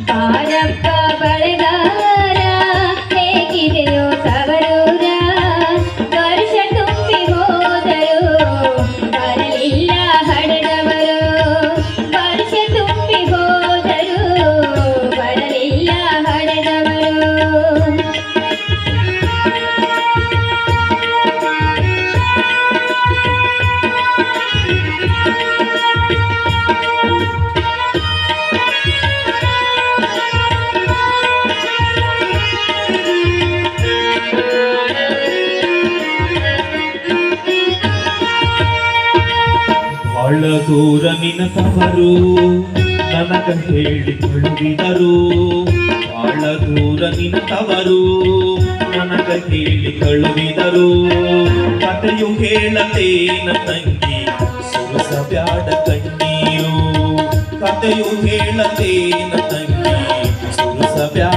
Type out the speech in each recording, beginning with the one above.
ಬಾರಪ್ಪ ದೂರ ನಿನತವರು ನನಗ ಹೇಳಿ ಕಳುಹಿದರು. ಬಹಳ ದೂರ ನಿನತವರು ನನಗ ಹೇಳಿ ಕಳುಹಿದರು. ಕಥೆಯು ಹೇಳತೇನ ತಂಗಿ, ಸುರಸಬ್ಯಾಡ ಕಣ್ಣೀರು. ಕಥೆಯು ಹೇಳತೇನ ತಂಗಿ, ಸುರಸಬ್ಯಾಡ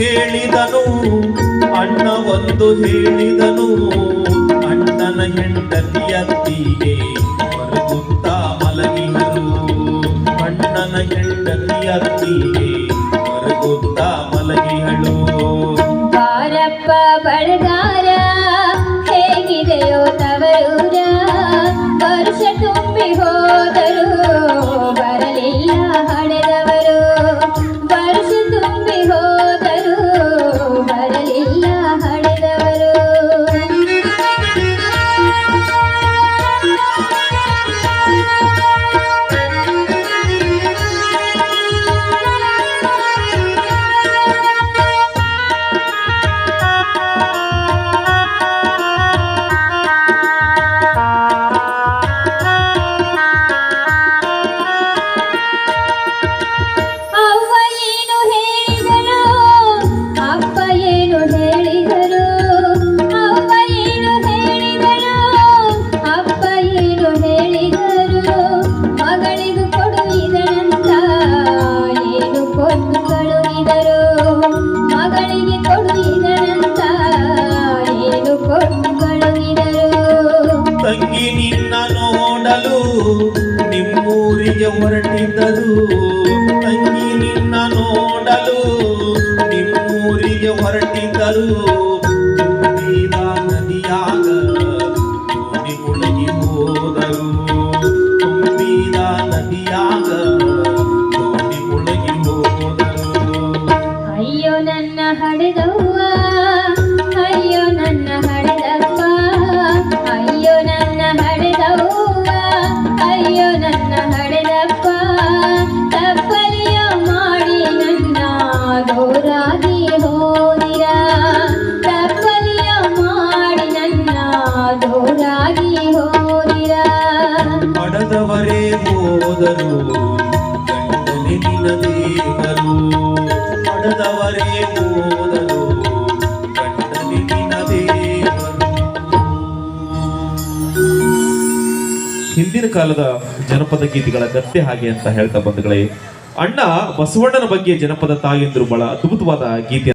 ಹೇಳಿದನು, ಅಣ್ಣ ಒಂದು ಹೇಳಿದನು, ಅಣ್ಣನ ಹೆಂಡತಿಯತ್ತಿಗೆ ಮರುಗುತ್ತ ಮಲಗಿದರು ಅಣ್ಣನ ಹೆಂಡತಿಯತ್ತಿಗೆ ಮರುಗುತ್ತ ಮಲಗಿಹಳು ಬಾರಪ್ಪ ಬಳಗಾರ, ಹೇಗಿದೆಯೋ ತವರೂರ, ವರ್ಷ ತುಂಬಿ ಹೋದರು ಬರಲಿಲ್ಲ ಹಣದವರು. ವರ್ಷ ತುಂಬಿ ಹೋದರು ತಂಗಿ ನಿನ್ನ ನೋಡಲು ನಿಮ್ಮೂರಿಗೆ ಹೊರಟಿದ್ದರು. ತಂಗಿ ನಿನ್ನ ನೋಡಲು ನಿಮ್ಮೂರಿಗೆ ಹೊರಟಿದ್ದರು. ನದಿಯಾಗ ಮುಳುಗಿ ಹೋದರು. ಹಿಂದಿನ ಕಾಲದ ಜನಪದ ಗೀತೆಗಳ ಗತ್ತೆ ಹಾಗೆ ಅಂತ ಹೇಳ್ತಾ ಬಂಧುಗಳೇ, ಅಣ್ಣ ಬಸವಣ್ಣನ ಬಗ್ಗೆ ಜನಪದ ತಾಯಂದ್ರು ಬಹಳ ಅದ್ಭುತವಾದ ಗೀತೆ